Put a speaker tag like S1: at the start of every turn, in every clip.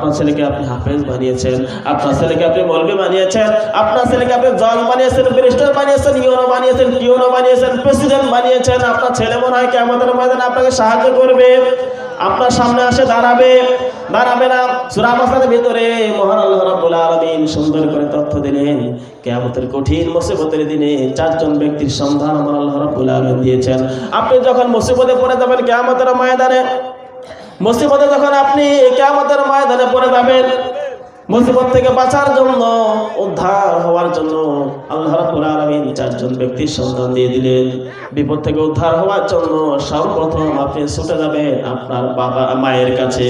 S1: আপনার ছেলেকে আপনি হাফেজ বানিয়েছেন, আপনার ছেলেকে আপনি মলবি বানিয়েছেন, আপনার ছেলেকে আপনি জজ বানিয়েছেন ব্যারিস্টার বানিয়েছেন ইউনো বানিয়েছেন টিউনো বানিয়েছেন প্রেসিডেন্ট বানিয়েছেন, আপনার ছেলে মনে হয় কেমন ময়দানে আপনাকে সাহায্য করবে। আপনার সামনে আসে দাঁড়াবে দাঁড়াবে না। সূরা মাসের ভিতরে মহান আল্লাহ রাব্বুল আলামিন সুন্দর করে তথ্য দিলেন, কিয়ামতের কঠিন মুসিবতের দিনে চারজন ব্যক্তির সন্ধান আমার আল্লাহ রাব্বুল আলামিন দিয়েছেন। আপনি যখন মুসিবতে পড়ে যাবেন কিয়ামতের ময়দানে মুসিবতে যখন আপনি কিয়ামতের ময়দানে পড়ে যাবেন, মুসিবত থেকে বাঁচার জন্য, উদ্ধার হওয়ার জন্য আল্লাহ রাব্বুল আলামিন চারজন ব্যক্তির সন্ধান দিয়ে দিলেন। বিপদ থেকে উদ্ধার হওয়ার জন্য সর্বপ্রথম আপনি ছুটে যাবেন আপনার বাবা, মায়ের কাছে।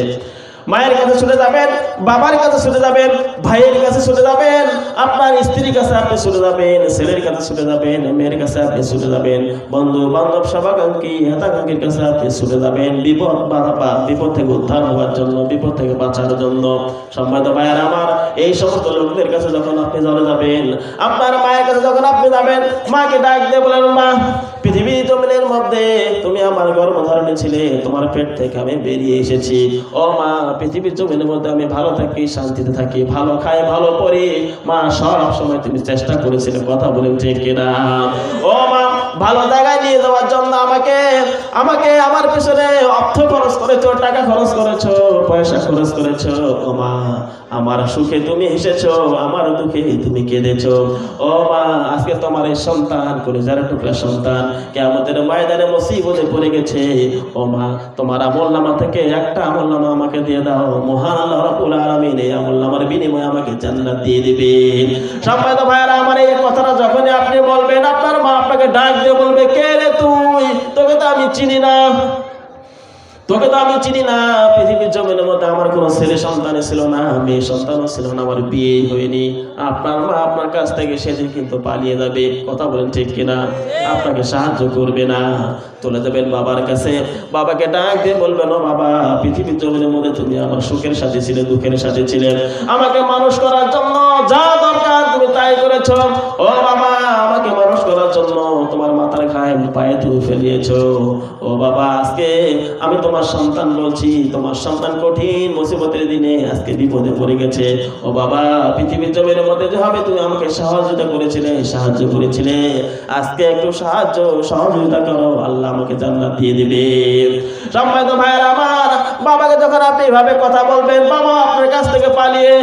S1: মায়ের কাছে ছুটে যাবেন, বাবার কাছে ছুটে যাবেন, ভাইয়ের কাছে ছুটে যাবেন, আপনার স্ত্রীর কাছে আপনি ছুটে যাবেন, ছেলের কাছে ছুটে যাবেন, মেয়ের কাছে আপনি ছুটে যাবেন বন্ধু বান্ধব সভাকাঙ্ক্ষী হেতাকাঙ্ক্ষীর কাছে আপনি ছুটে যাবেন, বিপদ বাধা পা, বিপদ থেকে উদ্ধার হওয়ার জন্য, বিপদ থেকে বাঁচার জন্য। সম্মানিত ভাইয়ার আমার, এই সমস্ত লোকদের কাছে যখন আপনি চলে যাবেন, আপনার মায়ের কাছে যখন আপনি যাবেন, মাকে ডাক দিয়ে বলেন, মা পৃথিবী জমিনের মধ্যে তুমি আমার গর্ভধারণে ছিলে, তোমার পেট থেকে আমি বেরিয়ে এসেছি। ও মা, পৃথিবীর জমিনের মধ্যে আমি ভালো থাকি, শান্তিতে থাকি, ভালো খাই, ভালো পড়ি। মা, সব সময় তুমি চেষ্টা করেছিলে কথা বলেন কিনা। ও মা ভালো জায়গায় নিয়ে যাওয়ার জন্য আমাকে আমাকে আমার পিছনে অর্থ খরচ করেছ, টাকা খরচ করেছ, পয়সা খরচ করেছ। ও মা, আমার সুখে তুমি হেসেছো আমার দুঃখে তুমি কেঁদেছো। ও মা, আজকে তোমার এই সন্তান করে যারা টুকরা সন্তান কেমতের ময়দানে মুসিবতে পড়ে গেছে। ও মা, তোমার আমল নামা থেকে একটা আমল নামা আমাকে দিয়ে দাও। মহান আল্লাহ রাব্বুল আলামিন এই আমল নামার বিনিময়ে আমাকে জান্নাত দিয়ে দিবে। সম্মানিত ভাইয়ারা, আমার এই কথাটা যখনই আপনি বলবেন, আপনার মা আপনাকে ডাক দিয়ে বলবে, কে রে তুই? তোকে তো আমি চিনি না। তোকে তো আমি চিনি না। পৃথিবীর জমিনের মধ্যে আমার কোনো ছেলে সন্তান ছিল না, মেয়ে সন্তানও ছিল না, আমার বিয়ে হয়নি। আপনার মা আপনার কাছ থেকে সেদিন কিন্তু পালিয়ে যাবে। কথা বলেন ঠিক কিনা? আপনাকে সাহায্য করবে না। চলে যাবেন বাবার কাছে। বাবাকে ডাক দিয়ে বলবেন বাবা, পৃথিবীর জমিনের মধ্যে তুমি আমার সুখের সাথে ছিলে, দুঃখের সাথে ছিলেন আমাকে মানুষ করার জন্য যা দরকার তুমি তাই করেছ। ও বাবা, আমাকে জন্য তোমার মাথার খায় পায়ে তুমি ফেলিয়েছো। ও বাবা, আজকে আমি তোমার সন্তান বলছি, তোমার সন্তান কঠিন মুসিবতের দিনে আজকে বিপদে পড়ে গেছে। ও বাবা, পৃথিবীর জমির মধ্যে যেভাবে তুমি আমাকে সহযোগিতা করেছিলে, সাহায্য করেছিলে, আজকে একটু সাহায্য, সহযোগিতা করো, আল্লাহ আমাকে জান্নাত দিয়ে দিবে। সম্মানিত ভাইয়ের আমার, বাবাকে যখন আপনি এভাবে কথা বলবেন, বাবা আপনার কাছ থেকে পালিয়ে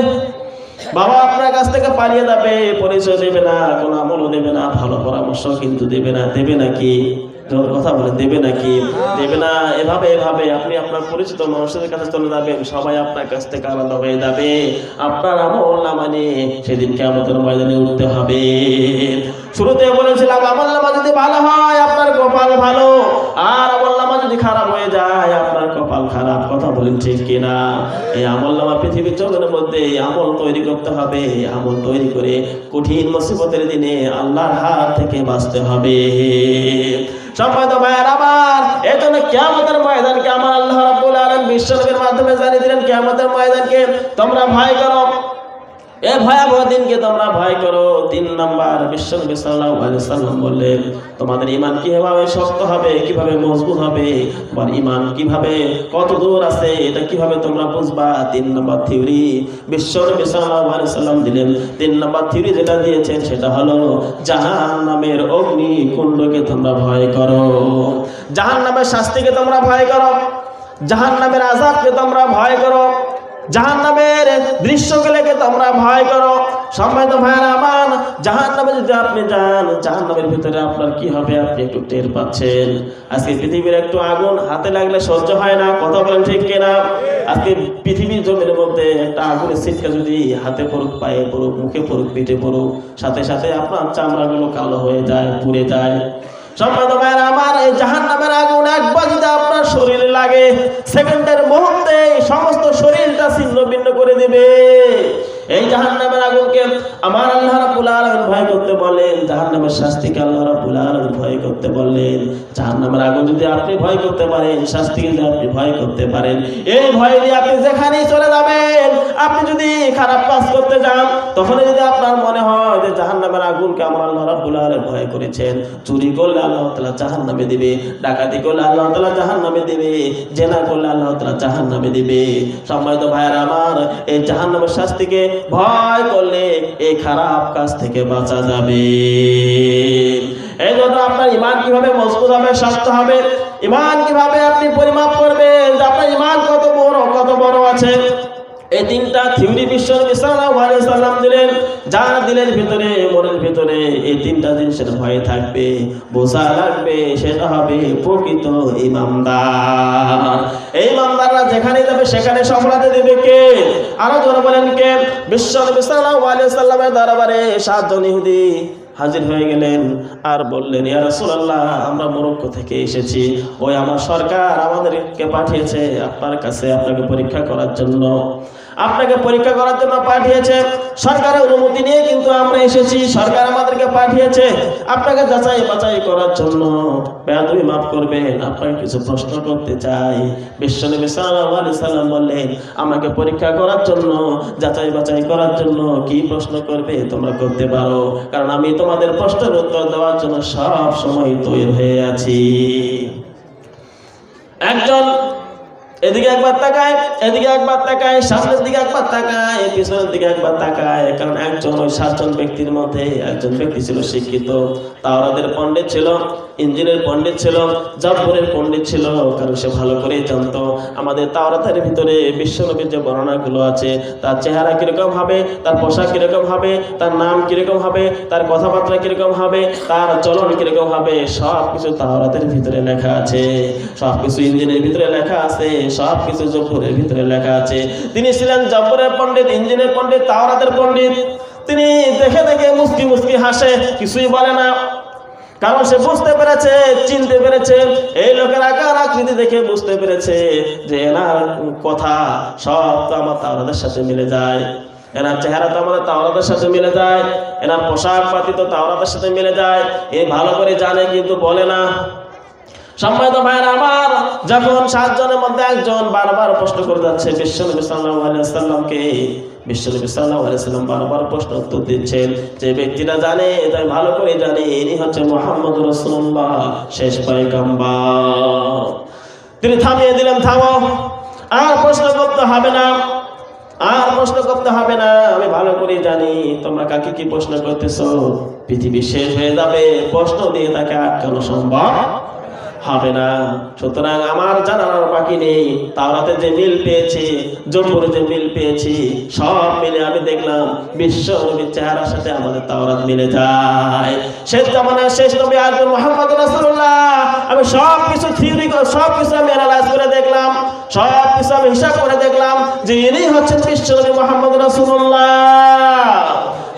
S1: বাবা, আপনার কাছ থেকে পালিয়ে যাবে, পরিচয় দেবে না, কোনো আমলও দেবে না, ভালো পরামর্শ কিন্তু দেবে না, দেবে নাকি কথা বলে, দেবে নাকি দেবে না, এভাবে এভাবে আপনি আপনার পরিচিত মানুষের কাছে চলে যাবেন, সবাই আপনার কাছ থেকে আলাদা হয়ে যাবে। আপনার আমল না মানে সেদিনকে আমাদের ময়দানে উঠতে হবে। শুরুতে বলেছিলাম আমল নামা যদি ভালো হয়, আপনার কপাল ভালো। আর আমল নামা যদি খারাপ হয়ে যায়, আপনার কপাল খারাপ। কথা বলেন ঠিক কিনা? এই আমল নামা পৃথিবীর জগতের মধ্যে আমল তৈরি করতে হবে। আমল তৈরি করে কঠিন মুসিবতের দিনে আল্লাহর হাত থেকে বাঁচতে হবে। আবার এই জন্য ময়দানকে আমার আল্লাহ রাব্বুল মাধ্যমে জানিয়ে দিলেন, কেয়ামতের ময়দানকে তোমরা ভয় করো। এ ভয়াবহ দিনকে তোমরা ভয় করো। তিন নাম্বার, বিশ্বনবী আলাইহি সাল্লাম বললেন, তোমাদের ঈমান কীভাবে শক্ত হবে, কীভাবে মজবুত হবে? তোমার ঈমান কীভাবে কত দূর আছে, এটা কীভাবে তোমরা বুঝবা? তিন নাম্বার থিওরি, বিশ্বনবী আলাইহি সাল্লাম দিলেন, তিন নাম্বার থিওরি যেটা দিয়েছেন, সেটা হলো জাহান্নামের অগ্নি কুণ্ডকে তোমরা ভয় করো। জাহান্নামের শাস্তিকে তোমরা ভয় করো। জাহান্নামের আযাবকে তোমরা ভয় করো। জাহান নামের দৃশ্যগুলোকে তোমরা ভয় করো। সম্মানিত ভাইয়ারা আমার জাহান নামে যদি আপনি যান জাহান নামের ভিতরে আপনার কি হবে আপনি একটু টের পাচ্ছেন। আজকে পৃথিবীর একটু আগুন হাতে লাগলে সহ্য হয় না, কথা বলেন ঠিক কিনা? আজকে পৃথিবীর জমির মধ্যে একটা আগুনের ছিটকা যদি হাতে পড়ুক পায়ে পড়ুক মুখে পড়ুক পিঠে পড়ুক সাথে সাথে আপনার চামড়াগুলো কালো হয়ে যায়, পুড়ে যায়। সম্মানিত ভাইয়েরা আমার, এই জাহান নামের আগুন একবার যদি শরীরে লাগে। সেকেন্ডের মুহূর্তে সমস্ত শরীরটা ছিন্ন ভিন্ন করে দিবে। এই জাহান নামের আগুনকে আমার আল্লাহ রাব্বুল আলামিন ভয় করতে বলেন জাহান নামের শাস্তিকে আল্লাহ রাব্বুল আলামিন ভয় করতে বললেন। জাহান নামের আগুন যদি আপনি ভয় করতে পারেন শাস্তিকে যদি আপনি ভয় করতে পারেন, এই ভয় দিয়ে আপনি যেখানেই চলে যাবেন, আপনি যদি খারাপ কাজ করতে যান তখন যদি আপনার মনে হয় যে জাহান্নামের আগুনকে আমার আল্লাহ রাব্বুল আলামিন ভয় করেছেন, চুরি করলে আল্লাহ তাআলা জাহান্নামে দিবে, ডাকাতি করলে আল্লাহ তাআলা জাহান্নামে দিবে, জেনা করলে আল্লাহ তাআলা জাহান্নামে দিবে। সম্মানিত ভাইয়েরা আমার, এই জাহান্নামের শাস্তিকে ভয় করলে এই খারাপ কাজ থেকে বাঁচা যাবে। এই জন্য আপনার ইমান কীভাবে মজবুত হবে স্বাস্থ্য হবে? ইমান কীভাবে আপনি পরিমাপ করবেন? যে আপনার ইমান কত বড় কত বড় আছে? এই তিনটা থিওরি বিশ্ব ইসলাম দিলেন। যা দিলের ভিতরে, মনের ভিতরে এই তিনটা জিনিসের ভয় থাকবে, বোঝা লাগবে, সেটা হবে প্রকৃত ইমামদার। এই ইমামদাররা যেখানে যাবে, সেখানে সফলতা দেবে কে? আরও জন বলেন কে? বিশ্ব সাল্লামের দরবারে সাতজন ইহুদি হাজির হয়ে গেলেন আর বললেন, ইয়া আমরা মরক্কো থেকে এসেছি। ওই আমার সরকার আমাদেরকে পাঠিয়েছে আপনার কাছে, আপনাকে পরীক্ষা করার জন্য। আপনাকে পরীক্ষা করার জন্য পাঠিয়েছে। সরকারের অনুমতি নিয়ে কিন্তু আমরা এসেছি, সরকার আমাদেরকে পাঠিয়েছে। আপনাকে যাচাই বাছাই করার জন্য। বেয়াদবি মাফ করবেন আপনাকে কিছু প্রশ্ন করতে চাই। বিশ্বনবী সাল্লাম বললেন, আমাকে পরীক্ষা করার জন্য, যাচাই বাছাই করার জন্য কি প্রশ্ন করবে তোমরা করতে পারো। কারণ আমি তোমাদের প্রশ্নের উত্তর দেওয়ার জন্য সব সময় তৈরি হয়ে আছি। একজন এদিকে একবার তাকায়, এদিকে একবার তাকায়, সামনের দিকে একবার তাকায়, পিছনের দিকে একবার তাকায়। কারণ একজন ওই সাতজন ব্যক্তির মধ্যে একজন ব্যক্তি ছিল শিক্ষিত, তাওরাদের পণ্ডিত ছিল, ইঞ্জিনের পণ্ডিত ছিল, জব্বরের পণ্ডিত ছিল, কারণ সে ভালো করেই জানতো। আমাদের তাওরাতের ভিতরে বিশ্বনবীর যে বর্ণনাগুলো আছে, তার চেহারা কীরকম হবে, তার পোশাক কীরকম হবে, তার নাম কীরকম হবে, তার কথাবার্তা কীরকম হবে, তার চলন কীরকম হবে সব কিছু তাওরাতের ভিতরে লেখা আছে। সব কিছু ইঞ্জিনের ভিতরে লেখা আছে। সব কিছু জব্বরের ভিতরে লেখা আছে। তিনি ছিলেন জব্বরের পণ্ডিত, ইঞ্জিনের পণ্ডিত, তাওরাতের পণ্ডিত। তিনি দেখে দেখে মুস্কি মুস্কি হাসে, কিছুই বলে না। কারণ সে বুঝতে পেরেছে, চিনতে পেরেছে, এই লোকের আকার আকৃতি দেখে বুঝতে পেরেছে যে এনার কথা সব তো আমার তাওরাদের সাথে মিলে যায়। এনার চেহারা তো আমাদের তাওরাদের সাথে মিলে যায়। এনার পোশাক পাতি তো তাওরাদের সাথে মিলে যায়। এ ভালো করে জানে কিন্তু বলে না। সম্মানিত ভাইয়ের, আমার যখন সাতজনের মধ্যে একজন বারবার প্রশ্ন করে যাচ্ছে, বিশ্বনবী সাল্লাল্লাহু আলাইহি সাল্লামকে বিশ্বনবী সাল্লাল্লাহু আলাইহি সাল্লাম বারবার প্রশ্ন উত্তর দিচ্ছেন, যে ব্যক্তিটা জানে, তাই ভালো করে জানে, ইনি হচ্ছে মুহাম্মদ রাসূলুল্লাহ। শেষ পয়গম্বর। তিনি থামিয়ে দিলেন, থামো। আর প্রশ্ন করতে হবে না, আর প্রশ্ন করতে হবে না, আমি ভালো করে জানি, তোমরা কাকে কি প্রশ্ন করতেছো? পৃথিবী শেষ হয়ে যাবে, প্রশ্ন দিয়ে তাকে আটকানো সম্ভব। হবে না। সুতরাং আমার জানার বাকি নেই। তাওরাতে যে মিল পেয়েছি জম্বুরে যে মিল পেয়েছি, সব মিলে আমি দেখলাম বিশ্ব নবীর চেহারার সাথে আমাদের তাওরাত মিলে যায়। শেষ জামানায় শেষ নবী আসবে মোহাম্মদ রাসূলুল্লাহ। আমি সব কিছু থিওরি সব কিছু আমি অ্যানালাইজ করে দেখলাম। সব কিছু আমি হিসাব করে দেখলাম যে ইনি হচ্ছেন বিশ্ব নবী মোহাম্মদ রাসূলুল্লাহ।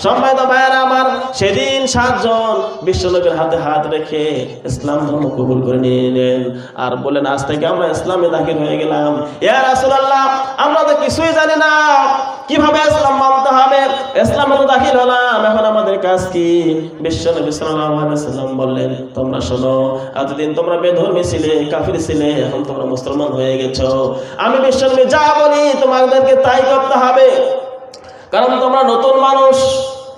S1: সম্মানিত ভাইয়েরা আমার, সেদিন সাতজন বিশ্বনবীর হাতে হাত রেখে ইসলাম ধর্ম কবুল করে নিয়ে নিলেন। আর বলেন আজ থেকে আমরা ইসলামে দাখিল হয়ে গেলাম। ইয়া রাসূলুল্লাহ, আমরা তো কিছুই জানি না কীভাবে ইসলাম মানতে হবে। ইসলামে তো দাখিল হলাম, এখন আমাদের কাজ কি? বিশ্বনবী সাল্লাল্লাহু আলাইহি ওয়াসাল্লাম বললেন, তোমরা শোনো, এতদিন তোমরা বেধর্মী ছিলে, কাফির ছিলে, এখন তোমরা মুসলমান হয়ে গেছো। আমি বিশ্বনবী যা বলি, তোমাদেরকে তাই করতে হবে। কারণ তোমরা নতুন মানুষ।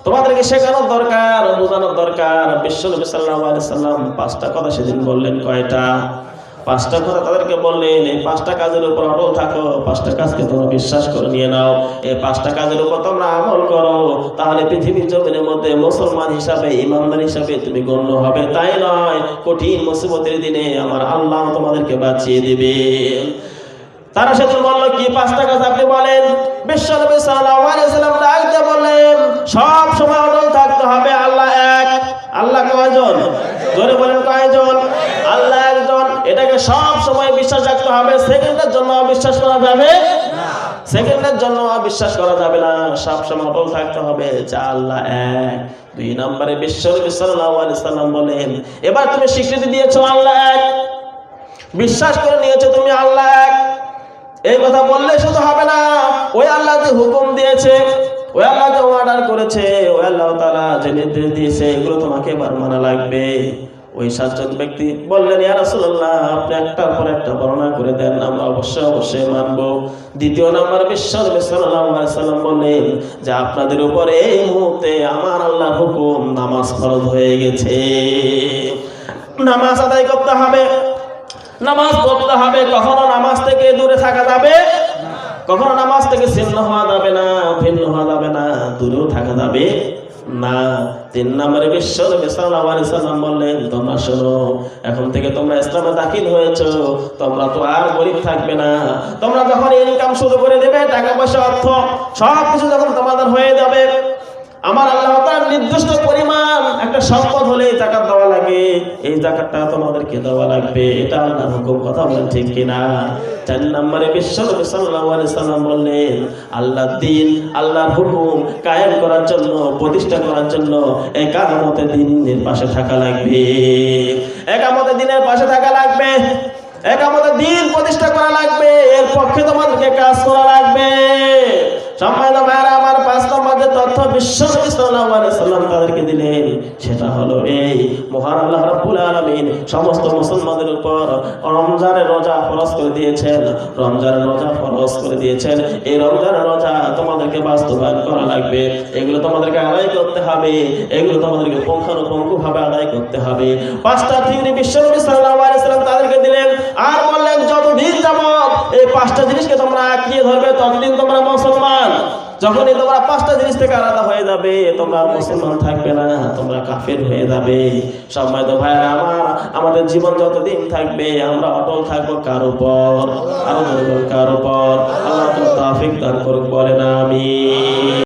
S1: তোমাদেরকে শেখানোর দরকার, বোঝানোর দরকার। বিশ্ব নবী সাল্লাল্লাহু সাল্লাম পাঁচটা কথা সেদিন বললেন কয়টা? পাঁচটা কথা তাদেরকে বললেন, এই পাঁচটা কাজের উপর অটল থাকো, পাঁচটা কাজকে তোমরা বিশ্বাস করে নিয়ে নাও। এই পাঁচটা কাজের উপর তোমরা আমল করো, তাহলে পৃথিবীর জমিনের মধ্যে মুসলমান হিসাবে, ইমানদার হিসাবে তুমি গণ্য হবে। তাই নয়, কঠিন মুসিবতের দিনে আমার আল্লাহ তোমাদেরকে বাঁচিয়ে দিবে তারা সেদিন বলল, কি পাঁচটা কাজ আপনি বলেন? বিশ্বনবী সাল্লাম ডাক দিয়ে বললেন, সব হবে সেকেন্ডের জন্য অবিশ্বাস করা যাবে সেকেন্ডের জন্য অবিশ্বাস করা যাবে না। সব সময় অটল থাকতে হবে যে আল্লাহ এক। দুই নম্বরে আলাইহি সাল্লাম বলেন, এবার তুমি স্বীকৃতি দিয়েছ আল্লাহ এক। বিশ্বাস করে নিয়েছো তুমি আল্লাহ এক। এই কথা বললে শুধু হবে না। ওই আল্লাহ যে হুকুম দিয়েছে, ওই আল্লাহ যে অর্ডার করেছে, ওই আল্লাহ তাআলা যে নির্দেশ দিয়েছে, এগুলো তোমাকে এবার মানা লাগবে। ওই সাতজন ব্যক্তি বললেন, ইয়া রাসূলুল্লাহ, আপনি একটার পর একটা বর্ণনা করে দেন, আমরা অবশ্যই অবশ্যই মানব। দ্বিতীয় নাম্বার বিশ্ব নবী সাল্লাল্লাহু আলাইহি সাল্লাম বললেন যে, আপনাদের উপরে এই মুহূর্তে আমার আল্লাহর হুকুম নামাজ ফরজ হয়ে গেছে। নামাজ আদায় করতে হবে। নামাজ পড়তে হবে। কখনো নামাজ থেকে দূরে থাকা যাবে কখনো নামাজ থেকে ছিন্ন হওয়া যাবে না, ভিন্ন হওয়া যাবে না, দূরেও থাকা যাবে না, তিন নম্বরে বিশ্ব সাল্লাম বললেন, তোমরা শোনো, এখন থেকে তোমরা ইসলামে দাখিল হয়েছো, তোমরা তো আর গরিব থাকবে না। তোমরা যখন ইনকাম শুরু করে দেবে টাকা পয়সা অর্থ সব কিছু যখন তোমাদের হয়ে যাবে আমার আল্লাহ তার নির্দিষ্ট পরিমাণ একটা সম্পদ হলে জাকাত দেওয়া লাগে। এই জাকাতটা তোমাদেরকে দেওয়া লাগবে। এটা আল্লাহর হুকুম, কথা বলেন ঠিক কিনা? চার নম্বরে বিশ্ব সাল্লাল্লাহু আলাইহি সাল্লাম বললেন, আল্লাহ দিন, আল্লাহর হুকুম কায়েম করার জন্য, প্রতিষ্ঠা করার জন্য একামতে দিনের পাশে থাকা লাগবে। একামতে দিনের পাশে থাকা লাগবে। একামতে দিন প্রতিষ্ঠা করা লাগবে। এর পক্ষে তোমাদেরকে কাজ করা লাগবে। সম্মানিত ভাইরা আমার পাঁচ নম্বর তথ্য বিশ্ব নবী সাল্লাল্লাহু আলাইহি সাল্লাম তাদেরকে দিলেন, সেটা হলো এই, মহান আল্লাহ রাব্বুল আলামিন সমস্ত মুসলমানদের উপর রমজানের রোজা ফরজ করে দিয়েছেন। রমজানের রোজা ফরজ করে দিয়েছেন। এই রমজানের রোজা তোমাদেরকে বাস্তবায়ন করা লাগবে। এগুলো তোমাদেরকে আদায় করতে হবে। এগুলো তোমাদেরকে পুঙ্খানুপুঙ্খ ভাবে আদায় করতে হবে। পাঁচটা থিওরি বিশ্ব নবী সাল্লাল্লাহু আলাইহি সাল্লাম তাদেরকে দিলেন। যখনই তোমরা পাঁচটা জিনিস থেকে আলাদা হয়ে যাবে, তোমরা মুসলমান থাকবে না, তোমরা কাফের হয়ে যাবে। সম্মানিত ভাইরা আমার, আমাদের জীবন যতদিন থাকবে, আমরা অটল থাকব কার উপর? আরও কার উপর? আল্লাহ তো তাফিক দান করুক না আমি